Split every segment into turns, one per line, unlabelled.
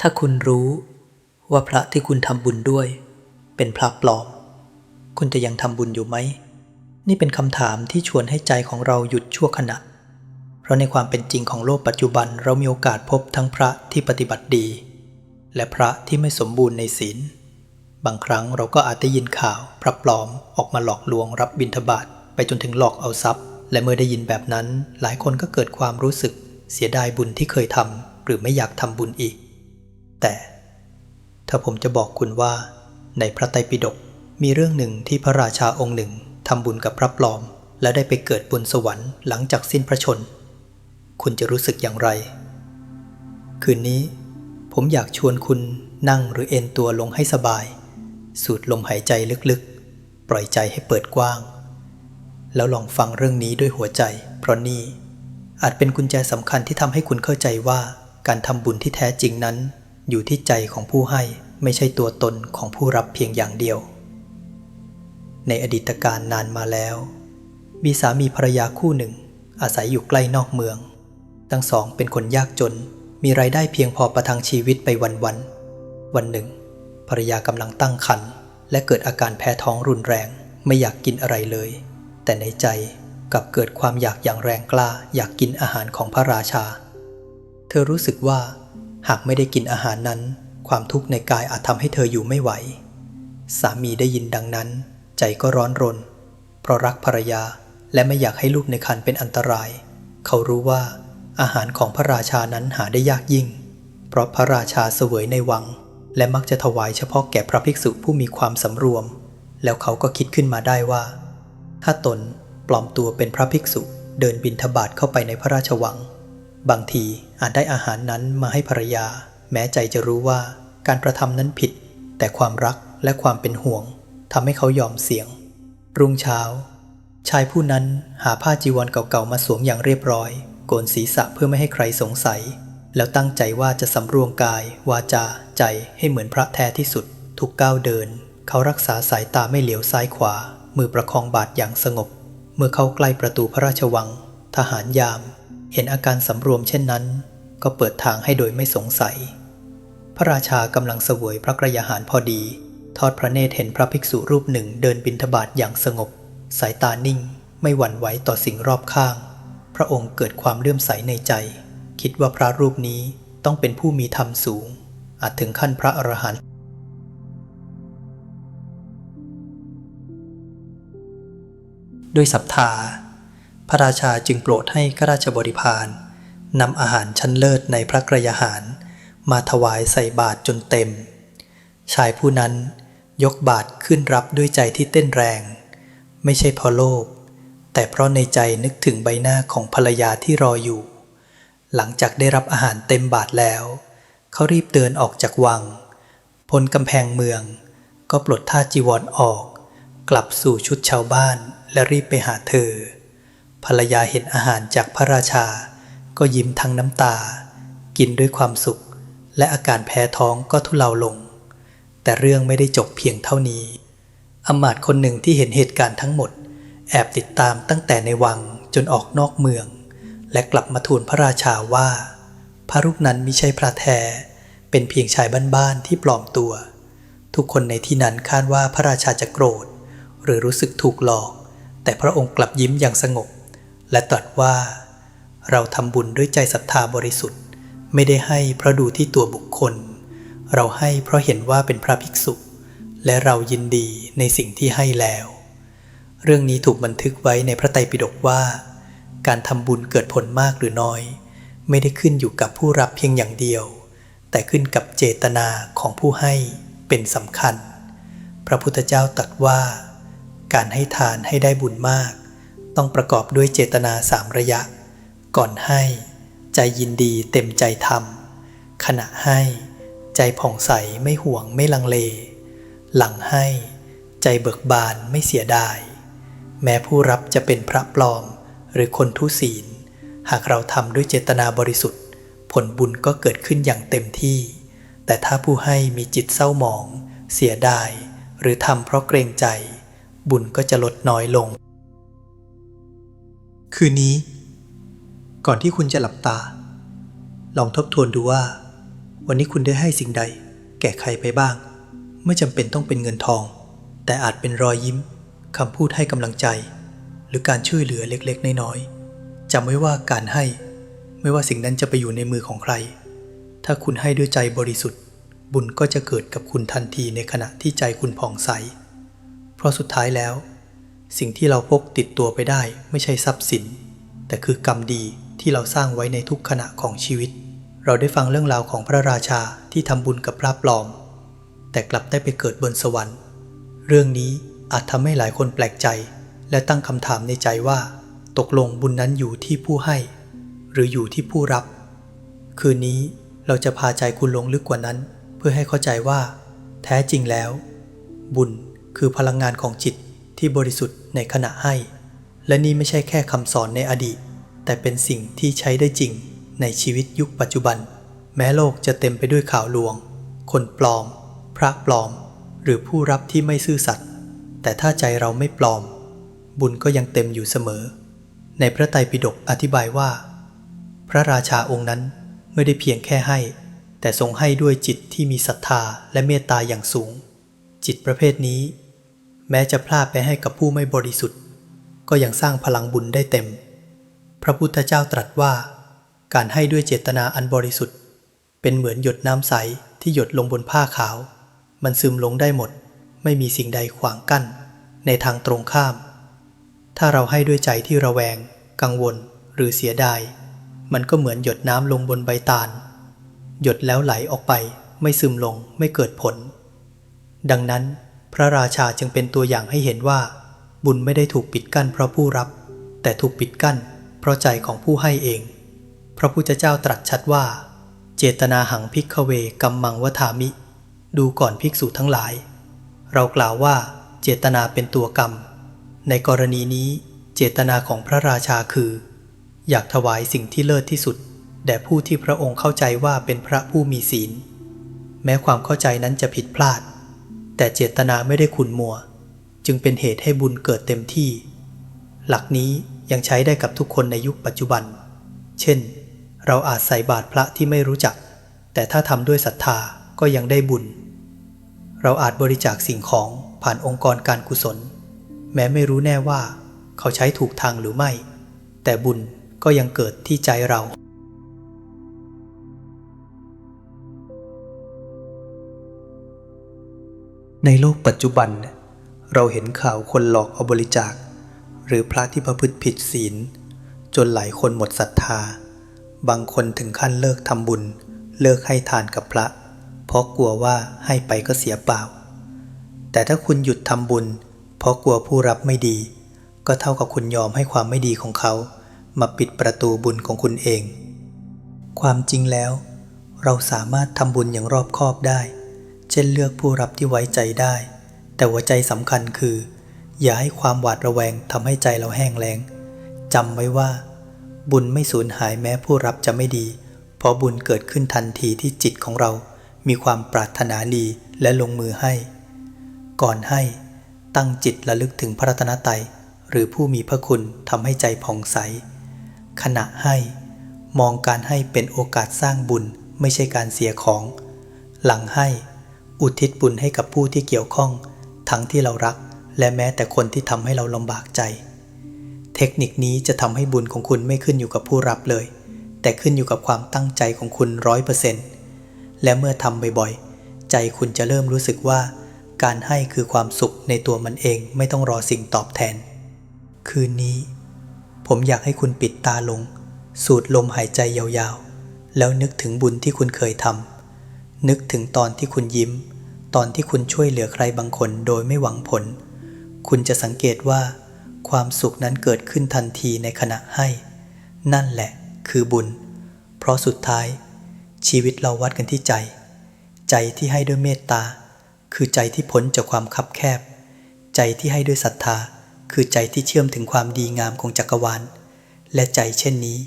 ถ้าคุณรู้ว่าพระที่คุณทำบุญด้วย เป็นพระปลอม คุณจะยังทำบุญอยู่ไหม นี่เป็นคำถามที่ชวนให้ใจของเราหยุดชั่วขณะ เพราะในความเป็นจริงของโลกปัจจุบันเรามีโอกาสพบทั้งพระที่ปฏิบัติดี และพระที่ไม่สมบูรณ์ในศีล บางครั้งเราก็อาจได้ยินข่าวพระปลอมออกมาหลอกลวงรับบิณฑบาตไปจนถึงหลอกเอาทรัพย์ และเมื่อได้ยินแบบนั้น หลายคนก็เกิดความรู้สึกเสียดายบุญที่เคยทำหรือไม่อยากทำบุญอีก แต่ถ้าผมจะบอกคุณว่า ในพระไตรปิฎกมีเรื่องหนึ่งที่พระราชาองค์หนึ่งทำบุญกับพระปลอม และได้ไปเกิดบนสวรรค์หลังจากสิ้นพระชน คุณจะรู้สึกอย่างไร คืนนี้ ผมอยากชวนคุณนั่งหรือเอนตัวลงให้สบาย สูดลมหายใจลึกๆ ปล่อยใจให้เปิดกว้าง แล้วลองฟังเรื่องนี้ด้วยหัวใจ เพราะนี่อาจเป็นกุญแจสำคัญที่ทำให้คุณเข้าใจว่าการทำบุญที่แท้จริงนั้น อยู่ที่ใจของผู้ให้ไม่ใช่ตัวตนของผู้รับเพียงอย่างเดียว ในอดีตการนานมาแล้ว มีสามีภรรยาคู่หนึ่ง อาศัยอยู่ใกล้นอกเมือง ทั้งสองเป็นคนยากจน มีรายได้เพียงพอประทังชีวิตไปวันวัน วันหนึ่ง ภรรยากำลังตั้งครรภ์และเกิดอาการแพ้ท้องรุนแรง ไม่อยากกินอะไรเลย แต่ในใจกลับเกิดความอยากอย่างแรงกล้าอยากกินอาหารของพระราชา เธอรู้สึกว่า หากไม่ได้กินอาหารนั้น ความทุกข์ในกายอาจทำให้เธออยู่ไม่ไหว สามีได้ยินดังนั้น ใจก็ร้อนรน เพราะรักภรรยาและไม่อยากให้ลูกในครรภ์เป็นอันตราย เขารู้ว่า อาหารของพระราชานั้นหาได้ยากยิ่ง เพราะพระราชาเสวยในวัง และมักจะถวายเฉพาะแก่พระภิกษุผู้มีความสำรวม แล้วเขาก็คิดขึ้นมาได้ว่า ถ้าตนปลอมตัวเป็นพระภิกษุเดินบินทบาทเข้าไปในพระราชวัง บางทีอาจได้อาหารนั้นมาให้ภรรยา แม้ใจจะรู้ว่าการกระทำนั้นผิด แต่ความรักและความเป็นห่วงทำให้เขายอมเสี่ยง รุ่งเช้า ชายผู้นั้นหาผ้าจีวรเก่าๆมาสวมอย่างเรียบร้อย โกนศีรษะเพื่อไม่ให้ใครสงสัย แล้วตั้งใจว่าจะสำรวมกาย วาจา ใจให้เหมือนพระแท้ที่สุด ทุกก้าวเดิน เขารักษาสายตาไม่เหลียวซ้ายขวา มือประคองบาทอย่างสงบ เมื่อเข้าใกล้ประตูพระราชวัง ทหารยาม เห็นอาการสำรวมเช่นนั้น ก็เปิดทางให้โดยไม่สงสัย พระราชากำลังเสวยพระกระยาหารพอดี ทอดพระเนตรเห็นพระภิกษุรูปหนึ่งเดินบิณฑบาตอย่างสงบ สายตานิ่ง ไม่หวั่นไหวต่อสิ่งรอบข้าง พระองค์เกิดความเลื่อมใสในใจ คิดว่าพระรูปนี้ต้องเป็นผู้มีธรรมสูง อาจถึงขั้นพระอรหันต์ด้วยศรัทธา พระราชาจึงโปรดให้ข้าราชบริพารนำอาหารชั้นเลิศในพระกระยาหาร มาถวายใส่บาตรจนเต็ม ชายผู้นั้นยกบาตรขึ้นรับด้วยใจที่เต้นแรง ไม่ใช่เพราะโลภแต่เพราะในใจนึกถึงใบหน้าของภรรยาที่รออยู่ หลังจากได้รับอาหารเต็มบาตรแล้ว เขารีบเดินออกจากวัง พ้นกำแพงเมือง ก็ปลดท่าจีวรออกกลับสู่ชุดชาวบ้านและรีบไปหาเธอ ภรรยาเห็นอาหารจากพระราชา ก็ยิ้มทั้งน้ำตา กินด้วยความสุข และอาการแพ้ท้องก็ทุเลาลง แต่เรื่องไม่ได้จบเพียงเท่านี้อำมาตย์คนหนึ่งที่เห็นเหตุการณ์ทั้งหมด แอบติดตามตั้งแต่ในวังจนออกนอกเมือง และกลับมาทูลพระราชาว่า พระรูปนั้นมิใช่พระแท้เป็นเพียงชายบ้านๆที่ปลอมตัว ทุกคนในที่นั้นคาดว่าพระราชาจะโกรธ หรือรู้สึกถูกหลอก แต่พระองค์กลับยิ้มอย่างสงบ และตรัสว่า เราทำบุญด้วยใจศรัทธาบริสุทธิ์ ไม่ได้ให้เพราะดูที่ตัวบุคคล เราให้เพราะเห็นว่าเป็นพระภิกษุ และเรายินดีในสิ่งที่ให้แล้ว เรื่องนี้ถูกบันทึกไว้ในพระไตรปิฎกว่า การทำบุญเกิดผลมากหรือน้อย ไม่ได้ขึ้นอยู่กับผู้รับเพียงอย่างเดียว แต่ขึ้นกับเจตนาของผู้ให้เป็นสำคัญ พระพุทธเจ้าตรัสว่า การให้ทานให้ได้บุญมาก ต้องประกอบด้วยเจตนาสามระยะ ก่อนให้ ใจยินดีเต็มใจทำขณะให้ ใจผ่องใสไม่ห่วงไม่ลังเล หลังให้ ใจเบิกบานไม่เสียดาย แม้ผู้รับจะเป็นพระปลอมหรือคนทุศีล หากเราทำด้วยเจตนาบริสุทธิ์ ผลบุญก็เกิดขึ้นอย่างเต็มที่ แต่ถ้าผู้ให้มีจิตเศร้าหมอง เสียดาย หรือทำเพราะเกรงใจ บุญก็จะลดน้อยลง คืนนี้ ก่อนที่คุณจะหลับตา ลองทบทวนดูว่า วันนี้คุณได้ให้สิ่งใด แก่ใครไปบ้าง ไม่จำเป็นต้องเป็นเงินทอง แต่อาจเป็นรอยยิ้มคำพูดให้กำลังใจ หรือการช่วยเหลือเล็กๆน้อยๆจำไว้ว่าการให้ ไม่ว่าสิ่งนั้นจะไปอยู่ในมือของใคร ถ้าคุณให้ด้วยใจบริสุทธิ์ บุญก็จะเกิดกับคุณทันทีในขณะที่ใจคุณผ่องใส เพราะสุดท้ายแล้ว สิ่งที่เราพกติดตัวไปได้ไม่ใช่ทรัพย์สิน แต่คือกรรมดีที่เราสร้างไว้ในทุกขณะของชีวิต เราได้ฟังเรื่องราวของพระราชาที่ทำบุญกับพระปลอม แต่กลับได้ไปเกิดบนสวรรค์ เรื่องนี้อาจทำให้หลายคนแปลกใจ และตั้งคำถามในใจว่า ตกลงบุญนั้นอยู่ที่ผู้ให้ หรืออยู่ที่ผู้รับ คืนนี้เราจะพาใจคุณลงลึกกว่านั้น เพื่อให้เข้าใจว่า แท้จริงแล้ว บุญคือพลังงานของจิต ที่บริสุทธิ์ในขณะให้ และนี่ไม่ใช่แค่คำสอนในอดีต แต่เป็นสิ่งที่ใช้ได้จริงในชีวิตยุคปัจจุบัน แม้โลกจะเต็มไปด้วยข่าวลวง คนปลอม พระปลอม หรือผู้รับที่ไม่ซื่อสัตย์แต่ถ้าใจเราไม่ปลอม บุญก็ยังเต็มอยู่เสมอ ในพระไตรปิฎกอธิบายว่า พระราชาองค์นั้นไม่ได้เพียงแค่ให้ แต่ทรงให้ด้วยจิตที่มีศรัทธาและเมตตาอย่างสูง จิตประเภทนี้ แม้จะพลาดไปให้กับผู้ไม่บริสุทธิ์ ก็ยังสร้างพลังบุญได้เต็ม พระพุทธเจ้าตรัสว่า การให้ด้วยเจตนาอันบริสุทธิ์ เป็นเหมือนหยดน้ำใสที่หยดลงบนผ้าขาว มันซึมลงได้หมด ไม่มีสิ่งใดขวางกั้น ในทางตรงข้าม ถ้าเราให้ด้วยใจที่ระแวง กังวล หรือเสียดาย มันก็เหมือนหยดน้ำลงบนใบตาล หยดแล้วไหลออกไป ไม่ซึมลงไม่เกิดผล ดังนั้น พระราชาจึงเป็นตัวอย่างให้เห็นว่า บุญไม่ได้ถูกปิดกั้นเพราะผู้รับ แต่ถูกปิดกั้น เพราะใจของผู้ให้เอง พระพุทธเจ้าตรัสชัดว่า เจตนาหังพิกเวกัมมังวทามิ ดูก่อนภิกษุทั้งหลาย เรากล่าวว่า เจตนาเป็นตัวกรรม ในกรณีนี้ เจตนาของพระราชาคือ อยากถวายสิ่งที่เลิศที่สุดแด่ผู้ที่พระองค์เข้าใจว่าเป็นพระผู้มีศีล แม้ความเข้าใจนั้นจะผิดพลาด แต่เจตนาไม่ได้ขุนมัว จึงเป็นเหตุให้บุญเกิดเต็มที่ หลักนี้ยังใช้ได้กับทุกคนในยุคปัจจุบัน เช่น เราอาจใส่บาตรพระที่ไม่รู้จัก แต่ถ้าทำด้วยศรัทธาก็ยังได้บุญ เราอาจบริจาคสิ่งของผ่านองค์กรการกุศล แม้ไม่รู้แน่ว่า เขาใช้ถูกทางหรือไม่ แต่บุญก็ยังเกิดที่ใจเรา ในโลกปัจจุบัน เราเห็นข่าวคนหลอกเอาบริจาค หรือพระที่ประพฤติผิดศีล จนหลายคนหมดศรัทธา บางคนถึงขั้นเลิกทำบุญ เลิกให้ทานกับพระ เพราะกลัวว่าให้ไปก็เสียเปล่า แต่ถ้าคุณหยุดทำบุญ เพราะกลัวผู้รับไม่ดี ก็เท่ากับคุณยอมให้ความไม่ดีของเขา มาปิดประตูบุญของคุณเอง ความจริงแล้ว เราสามารถทำบุญอย่างรอบคอบได้ ช่นเลือกผู้รับที่ไว้ใจได้ แต่หัวใจสำคัญคือ อย่าให้ความหวาดระแวงทำให้ใจเราแห้งแล้งจำไว้ว่า บุญไม่สูญหายแม้ผู้รับจะไม่ดี เพราะบุญเกิดขึ้นทันทีที่จิตของเรา มีความปรารถนาดีและลงมือให้ ก่อนให้ตั้งจิตระลึกถึงพระรัตนตรัยหรือผู้มีพระคุณทำให้ใจผ่องใส ขณะให้ มองการให้เป็นโอกาสสร้างบุญไม่ใช่การเสียของ หลังให้ อุทิศบุญให้กับผู้ที่เกี่ยวข้อง ทั้งที่เรารัก และแม้แต่คนที่ทำให้เราลำบากใจ เทคนิคนี้จะทำให้บุญของคุณไม่ขึ้นอยู่กับผู้รับเลย แต่ขึ้นอยู่กับความตั้งใจของคุณร้อยเปอร์เซ็นต์และเมื่อทำบ่อยๆ ใจคุณจะเริ่มรู้สึกว่า การให้คือความสุขในตัวมันเองไม่ต้องรอสิ่งตอบแทน คืนนี้ ผมอยากให้คุณปิดตาลง สูดลมหายใจยาวๆ แล้วนึกถึงบุญที่คุณเคยทำ นึกถึงตอนที่คุณยิ้ม ตอนที่คุณช่วยเหลือใครบางคนโดยไม่หวังผล คุณจะสังเกตว่า ความสุขนั้นเกิดขึ้นทันทีในขณะให้ นั่นแหละคือบุญ เพราะสุดท้าย ชีวิตเราวัดกันที่ใจ ใจที่ให้ด้วยเมตตา คือใจที่พ้นจากความคับแคบ ใจที่ให้ด้วยศรัทธา คือใจที่เชื่อมถึงความดีงามของจักรวาล และใจเช่นนี้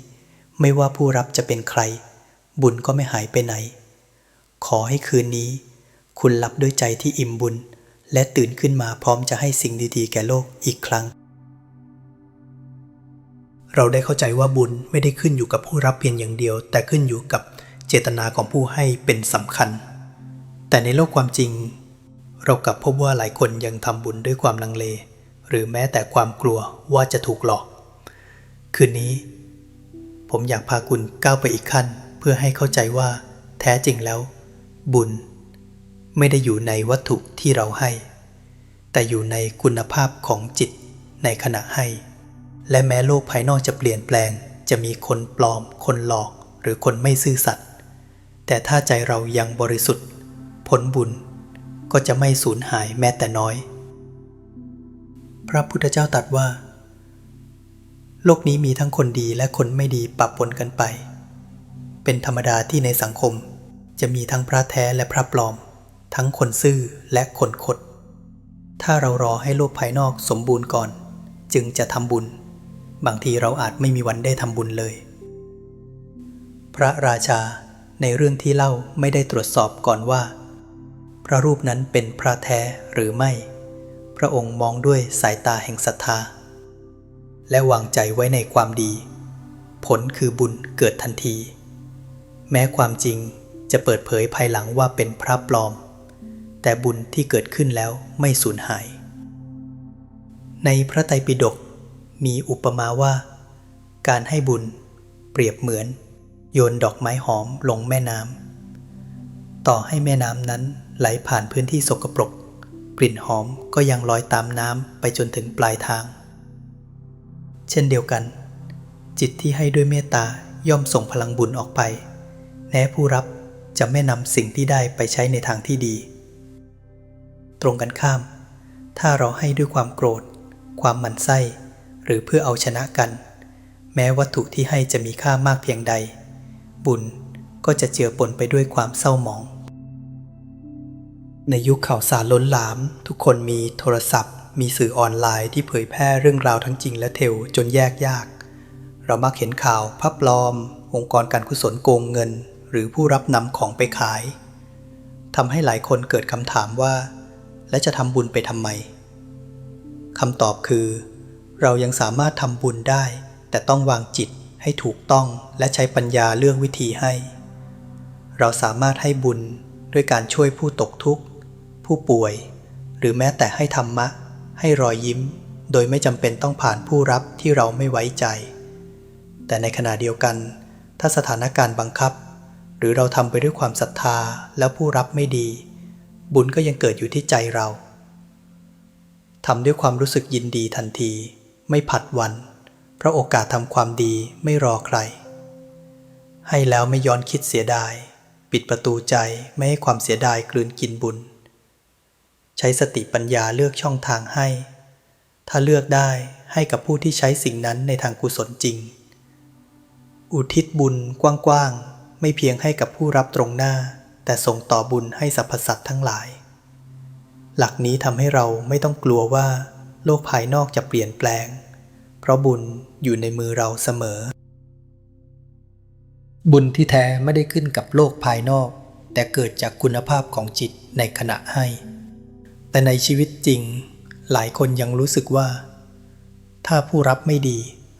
ไม่ว่าผู้รับจะเป็นใคร บุญก็ไม่หายไปไหน ขอให้คืนนี้ คุณหลับด้วยใจที่อิ่มบุญ และตื่นขึ้นมาพร้อมจะให้สิ่งดีๆ แก่โลกอีกครั้ง เราได้เข้าใจว่าบุญไม่ได้ขึ้นอยู่กับผู้รับเพียงอย่างเดียว แต่ขึ้นอยู่กับเจตนาของผู้ให้เป็นสำคัญ แต่ในโลกความจริง เรากลับพบว่าหลายคนยังทำบุญด้วยความลังเล หรือแม้แต่ความกลัวว่าจะถูกหลอก คืนนี้ ผมอยากพาคุณก้าวไปอีกขั้น เพื่อให้เข้าใจว่าแท้จริงแล้ว บุญ ไม่ได้อยู่ในวัตถุที่เราให้ แต่อยู่ในคุณภาพของจิตในขณะให้ และแม้โลกภายนอกจะเปลี่ยนแปลง จะมีคนปลอม คนหลอกหรือคนไม่ซื่อสัตย์แต่ถ้าใจเรายังบริสุทธิ์ ผลบุญก็จะไม่สูญหายแม้แต่น้อย พระพุทธเจ้าตรัสว่า โลกนี้มีทั้งคนดีและคนไม่ดีปะปนกันไป เป็นธรรมดาที่ในสังคม จะมีทั้งพระแท้และพระปลอม ทั้งคนซื่อและคนคด ถ้าเรารอให้โลกภายนอกสมบูรณ์ก่อน จึงจะทำบุญ บางทีเราอาจไม่มีวันได้ทำบุญเลย พระราชาในเรื่องที่เล่าไม่ได้ตรวจสอบก่อนว่า พระรูปนั้นเป็นพระแท้หรือไม่ พระองค์มองด้วยสายตาแห่งศรัทธา และวางใจไว้ในความดี ผลคือบุญเกิดทันที แม้ความจริง จะเปิดเผยภายหลังว่าเป็นพระปลอม แต่บุญที่เกิดขึ้นแล้วไม่สูญหาย ในพระไตรปิฎกมีอุปมาว่า การให้บุญเปรียบเหมือน โยนดอกไม้หอมลงแม่น้ำต่อให้แม่น้ำนั้นไหลผ่านพื้นที่สกปรก กลิ่นหอมก็ยังลอยตามน้ำไปจนถึงปลายทาง เช่นเดียวกัน จิตที่ให้ด้วยเมตตาย่อมส่งพลังบุญออกไปแม้ผู้รับ จะไม่นำสิ่งที่ได้ไปใช้ในทางที่ดี ตรงกันข้าม ถ้าเราให้ด้วยความโกรธ ความหมั่นไส้ หรือเพื่อเอาชนะกัน แม้วัตถุที่ให้จะมีค่ามากเพียงใด บุญก็จะเจือปนไปด้วยความเศร้าหมอง ในยุคข่าวสารล้นหลาม ทุกคนมีโทรศัพท์ มีสื่อออนไลน์ที่เผยแพร่เรื่องราวทั้งจริงและเท็จจนแยกยาก เรามักเห็นข่าวพับปลอม องค์กรการกุศลโกงเงิน หรือผู้รับนำของไปขายทำให้หลายคนเกิดคำถามว่า และจะทำบุญไปทำไมคำตอบคือ เรายังสามารถทำบุญได้ แต่ต้องวางจิตให้ถูกต้องและใช้ปัญญาเลือกวิธีให้ เราสามารถให้บุญด้วยการช่วยผู้ตกทุกข์ ผู้ป่วย หรือแม้แต่ให้ธรรมะ ให้รอยยิ้ม โดยไม่จำเป็นต้องผ่านผู้รับที่เราไม่ไว้ใจ แต่ในขณะเดียวกัน ถ้าสถานการณ์บังคับ หรือเราทำไปด้วยความศรัทธาแล้วผู้รับไม่ดี บุญก็ยังเกิดอยู่ที่ใจเราทำด้วยความรู้สึกยินดีทันที ไม่ผัดวัน เพราะโอกาสทำความดีไม่รอใคร ให้แล้วไม่ย้อนคิดเสียดาย ปิดประตูใจไม่ให้ความเสียดายกลืนกินบุญ ใช้สติปัญญาเลือกช่องทางให้ ถ้าเลือกได้ให้กับผู้ที่ใช้สิ่งนั้นในทางกุศลจริง อุทิศบุญกว้างๆ ไม่เพียงให้กับผู้รับตรงหน้า แต่ส่งต่อบุญให้สรรพสัตว์ทั้งหลาย หลักนี้ทำให้เราไม่ต้องกลัวว่า โลกภายนอกจะเปลี่ยนแปลง เพราะบุญอยู่ในมือเราเสมอ บุญที่แท้ไม่ได้ขึ้นกับโลกภายนอก แต่เกิดจากคุณภาพของจิตในขณะให้ แต่ในชีวิตจริง หลายคนยังรู้สึกว่า ถ้าผู้รับไม่ดี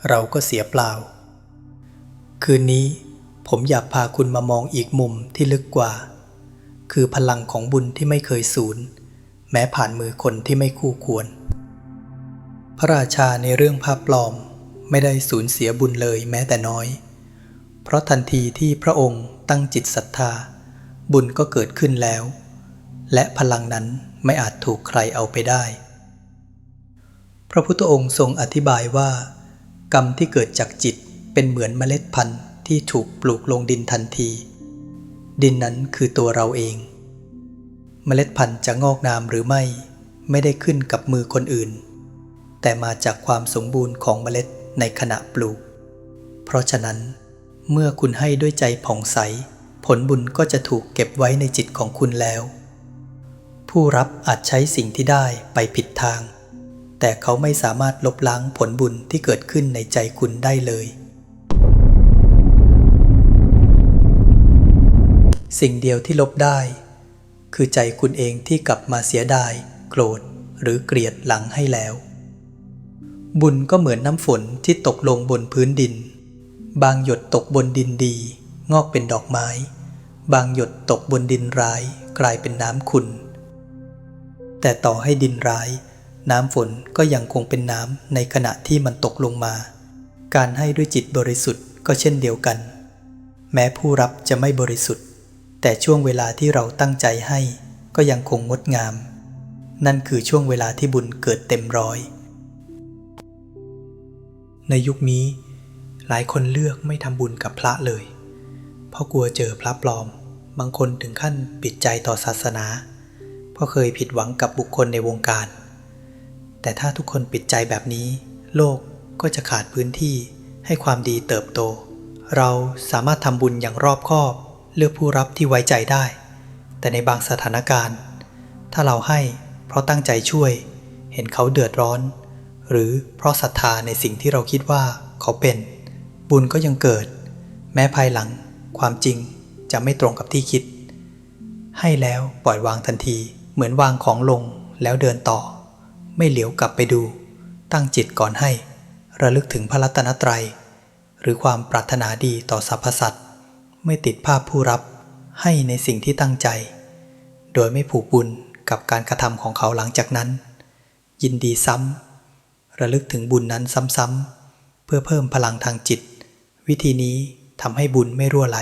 เราก็เสียเปล่า คืนนี้ ผมอยากพาคุณมามองอีกมุมที่ลึกกว่า คือพลังของบุญที่ไม่เคยสูญแม้ผ่านมือคนที่ไม่คู่ควร พระราชาในเรื่องภาพปลอมไม่ได้สูญเสียบุญเลยแม้แต่น้อย เพราะทันทีที่พระองค์ตั้งจิตศรัทธา บุญก็เกิดขึ้นแล้ว และพลังนั้นไม่อาจถูกใครเอาไปได้ พระพุทธองค์ทรงอธิบายว่า กรรมที่เกิดจากจิตเป็นเหมือนเมล็ดพันธุ์ ที่ถูกปลูกลงดินทันที ดินนั้นคือตัวเราเอง เมล็ดพันธุ์จะงอกงามหรือไม่ ไม่ได้ขึ้นกับมือคนอื่น แต่มาจากความสมบูรณ์ของเมล็ดในขณะปลูก เพราะฉะนั้น เมื่อคุณให้ด้วยใจผ่องใส ผลบุญก็จะถูกเก็บไว้ในจิตของคุณแล้ว ผู้รับอาจใช้สิ่งที่ได้ไปผิดทาง แต่เขาไม่สามารถลบล้างผลบุญที่เกิดขึ้นในใจคุณได้เลย สิ่งเดียวที่ลบได้ คือใจคุณเองที่กลับมาเสียดาย โกรธ หรือเกลียดหลังให้แล้ว บุญก็เหมือนน้ำฝนที่ตกลงบนพื้นดิน บางหยดตกบนดินดี งอกเป็นดอกไม้ บางหยดตกบนดินร้าย กลายเป็นน้ำขุ่นแต่ต่อให้ดินร้าย น้ำฝนก็ยังคงเป็นน้ำในขณะที่มันตกลงมา การให้ด้วยจิตบริสุทธิ์ก็เช่นเดียวกัน แม้ผู้รับจะไม่บริสุทธิ์ แต่ช่วงเวลาที่เราตั้งใจให้ก็ยังคงงดงาม นั่นคือช่วงเวลาที่บุญเกิดเต็มร้อย ในยุคนี้หลายคนเลือกไม่ทำบุญกับพระเลย เพราะกลัวเจอพระปลอม บางคนถึงขั้นปิดใจต่อศาสนา เพราะเคยผิดหวังกับบุคคลในวงการ แต่ถ้าทุกคนปิดใจแบบนี้ โลกก็จะขาดพื้นที่ให้ความดีเติบโต เราสามารถทำบุญอย่างรอบคอบ เลือกผู้รับที่ไว้ใจได้ แต่ในบางสถานการณ์ ถ้าเราให้เพราะตั้งใจช่วย เห็นเขาเดือดร้อน หรือเพราะศรัทธาในสิ่งที่เราคิดว่าเขาเป็น บุญก็ยังเกิด แม้ภายหลัง ความจริงจะไม่ตรงกับที่คิด ให้แล้วปล่อยวางทันที เหมือนวางของลงแล้วเดินต่อ ไม่เหลียวกลับไปดู ตั้งจิตก่อนให้ ระลึกถึงพระรัตนตรัย หรือความปรารถนาดีต่อสรรพสัตว์ ไม่ติดภาพผู้รับให้ในสิ่งที่ตั้งใจ โดยไม่ผูกบุญกับการกระทำของเขาหลังจากนั้น ยินดีซ้ำระลึกถึงบุญนั้นซ้ำๆเพื่อเพิ่มพลังทางจิต วิธีนี้ทำให้บุญไม่รั่วไหล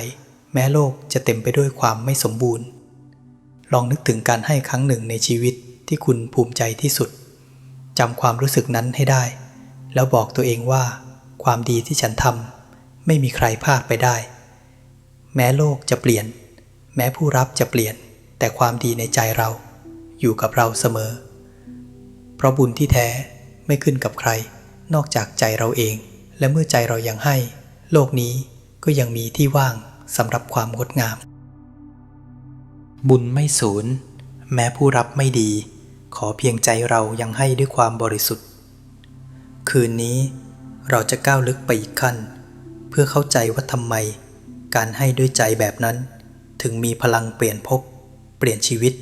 แม้โลกจะเต็มไปด้วยความไม่สมบูรณ์ ลองนึกถึงการให้ครั้งหนึ่งในชีวิตที่คุณภูมิใจที่สุดจำความรู้สึกนั้นให้ได้ แล้วบอกตัวเองว่า ความดีที่ฉันทำไม่มีใครพลากไปได้ แม้โลกจะเปลี่ยน แม้ผู้รับจะเปลี่ยน แต่ความดีในใจเราอยู่กับเราเสมอ เพราะบุญที่แท้ไม่ขึ้นกับใคร นอกจากใจเราเอง และเมื่อใจเรายังให้ โลกนี้ก็ยังมีที่ว่างสำหรับความงดงาม บุญไม่สูญแม้ผู้รับไม่ดี ขอเพียงใจเรายังให้ด้วยความบริสุทธิ์ คืนนี้เราจะก้าวลึกไปอีกขั้น เพื่อเข้าใจว่าทำไม การให้ด้วยใจแบบนั้น ถึงมีพลังเปลี่ยนภพเปลี่ยนชีวิต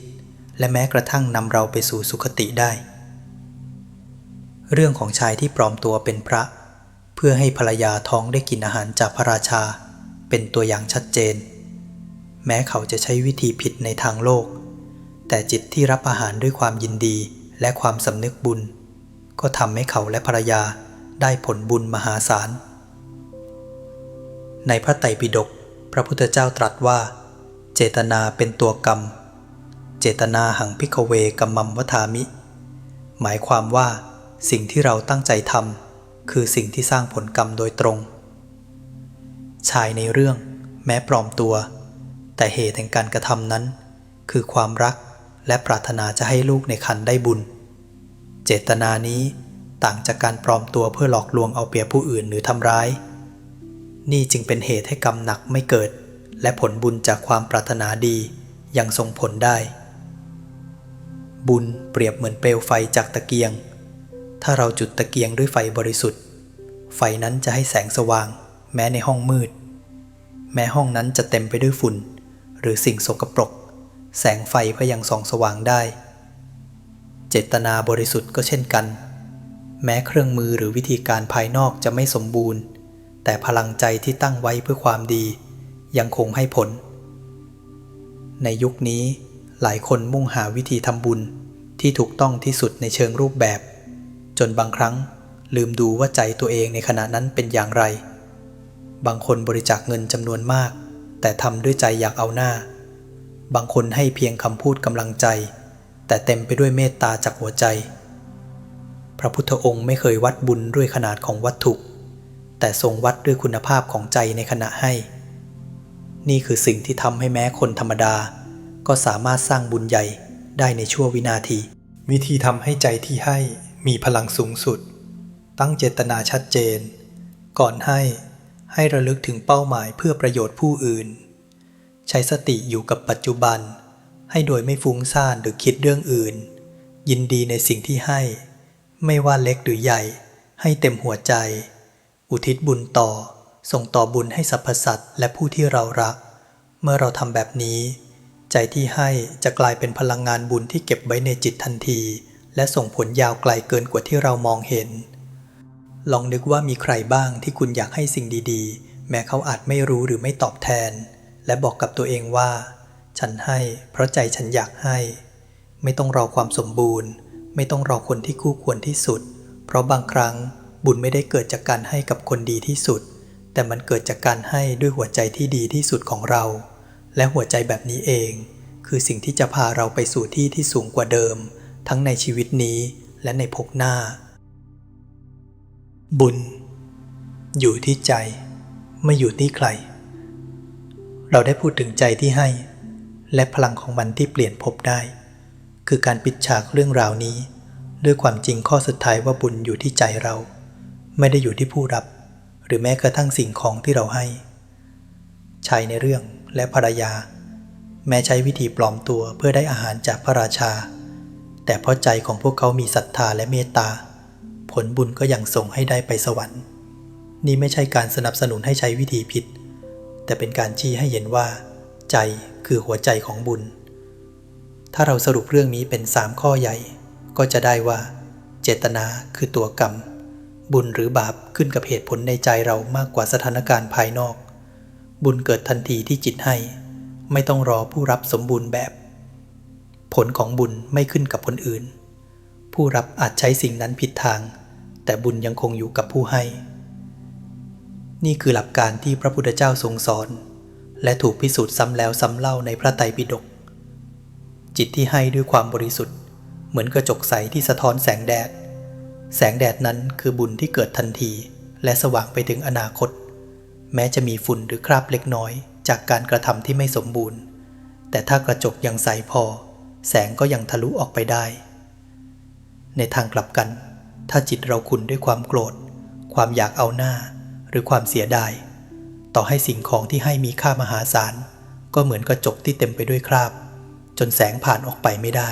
และแม้กระทั่งนำเราไปสู่สุคติได้ เรื่องของชายที่ปลอมตัวเป็นพระ เพื่อให้ภรรยาท้องได้กินอาหารจากพระราชา เป็นตัวอย่างชัดเจน แม้เขาจะใช้วิธีผิดในทางโลก แต่จิตที่รับอาหารด้วยความยินดีและความสำนึกบุญ ก็ทำให้เขาและภรรยาได้ผลบุญมหาศาลในพระไตรปิฎก พระพุทธเจ้าตรัสว่า เจตนาเป็นตัวกรรม เจตนาหังพิกเวกัมมัมวทามิ หมายความว่าสิ่งที่เราตั้งใจทำคือสิ่งที่สร้างผลกรรมโดยตรง ชายในเรื่องแม้ปลอมตัว แต่เหตุแห่งการกระทำนั้น คือความรักและปรารถนาจะให้ลูกในคันได้บุญ เจตนานี้ต่างจากการปลอมตัวเพื่อหลอกลวงเอาเปรียบผู้อื่นหรือทำร้าย นี่จึงเป็นเหตุให้กรรมหนักไม่เกิด และผลบุญจากความปรารถนาดียังส่งผลได้ บุญเปรียบเหมือนเปลวไฟจากตะเกียง ถ้าเราจุดตะเกียงด้วยไฟบริสุทธิ์ ไฟนั้นจะให้แสงสว่าง แม้ในห้องมืด แม้ห้องนั้นจะเต็มไปด้วยฝุ่น หรือสิ่งสกปรก แสงไฟก็ยังส่องสว่างได้ เจตนาบริสุทธิ์ก็เช่นกัน แม้เครื่องมือหรือวิธีการภายนอกจะไม่สมบูรณ์ แต่พลังใจที่ตั้งไว้เพื่อความดี ยังคงให้ผล ในยุคนี้หลายคนมุ่งหาวิธีทำบุญที่ถูกต้องที่สุดในเชิงรูปแบบ จนบางครั้งลืมดูว่าใจตัวเองในขณะนั้นเป็นอย่างไร บางคนบริจาคเงินจำนวนมาก แต่ทำด้วยใจอยากเอาหน้า บางคนให้เพียงคำพูดกำลังใจ แต่เต็มไปด้วยเมตตาจากหัวใจ พระพุทธองค์ไม่เคยวัดบุญด้วยขนาดของวัตถุ แต่ทรงวัดด้วยคุณภาพของใจในขณะให้ นี่คือสิ่งที่ทำให้แม้คนธรรมดา ก็สามารถสร้างบุญใหญ่ได้ในชั่ววินาที วิธีทำให้ใจที่ให้มีพลังสูงสุด ตั้งเจตนาชัดเจน ก่อนให้ ให้ระลึกถึงเป้าหมายเพื่อประโยชน์ผู้อื่น ใช้สติอยู่กับปัจจุบัน ให้โดยไม่ฟุ้งซ่านหรือคิดเรื่องอื่น ยินดีในสิ่งที่ให้ ไม่ว่าเล็กหรือใหญ่ ให้เต็มหัวใจ อุทิศบุญต่อ ส่งต่อบุญให้สรรพสัตว์และผู้ที่เรารัก เมื่อเราทำแบบนี้ ใจที่ให้จะกลายเป็นพลังงานบุญที่เก็บไว้ในจิตทันที และส่งผลยาวไกลเกินกว่าที่เรามองเห็น ลองนึกว่ามีใครบ้างที่คุณอยากให้สิ่งดีๆ แม้เขาอาจไม่รู้หรือไม่ตอบแทน และบอกกับตัวเองว่า ฉันให้ เพราะใจฉันอยากให้ ไม่ต้องรอความสมบูรณ์ ไม่ต้องรอคนที่คู่ควรที่สุด เพราะบางครั้ง บุญไม่ได้เกิดจากการให้กับคนดีที่สุด แต่มันเกิดจากการให้ด้วยหัวใจที่ดีที่สุดของเรา และหัวใจแบบนี้เอง คือสิ่งที่จะพาเราไปสู่ที่ที่สูงกว่าเดิม ทั้งในชีวิตนี้และในภพหน้า บุญ อยู่ที่ใจ ไม่อยู่ที่ใคร เราได้พูดถึงใจที่ให้ และพลังของมันที่เปลี่ยนภพได้ คือการปิดฉากเรื่องราวนี้ ด้วยความจริงข้อสุดท้ายว่าบุญอยู่ที่ใจเรา ไม่ได้อยู่ที่ผู้รับ หรือแม้กระทั่งสิ่งของที่เราให้ ชายในเรื่องและภรรยา แม้ใช้วิธีปลอมตัวเพื่อได้อาหารจากพระราชา แต่เพราะใจของพวกเขามีศรัทธาและเมตตา ผลบุญก็ยังส่งให้ได้ไปสวรรค์ นี่ไม่ใช่การสนับสนุนให้ใช้วิธีผิด แต่เป็นการชี้ให้เห็นว่า ใจคือหัวใจของบุญ ถ้าเราสรุปเรื่องนี้เป็นสามข้อใหญ่ ก็จะได้ว่า เจตนาคือตัวกรรม บุญหรือบาปขึ้นกับเหตุผลในใจเรามากกว่าสถานการณ์ภายนอก บุญเกิดทันทีที่จิตให้ ไม่ต้องรอผู้รับสมบูรณ์แบบ ผลของบุญไม่ขึ้นกับคนอื่น ผู้รับอาจใช้สิ่งนั้นผิดทาง แต่บุญยังคงอยู่กับผู้ให้ นี่คือหลักการที่พระพุทธเจ้าทรงสอน และถูกพิสูจน์ซ้ำแล้วซ้ำเล่าในพระไตรปิฎกจิตที่ให้ด้วยความบริสุทธิ์ เหมือนกระจกใสที่สะท้อนแสงแดด แสงแดดนั้นคือบุญที่เกิดทันที และสว่างไปถึงอนาคต แม้จะมีฝุ่นหรือคราบเล็กน้อย จากการกระทำที่ไม่สมบูรณ์ แต่ถ้ากระจกยังใสพอ แสงก็ยังทะลุออกไปได้ ในทางกลับกัน ถ้าจิตเราขุ่นด้วยความโกรธ ความอยากเอาหน้า หรือความเสียดาย ต่อให้สิ่งของที่ให้มีค่ามหาศาลก็เหมือนกระจกที่เต็มไปด้วยคราบ จนแสงผ่านออกไปไม่ได้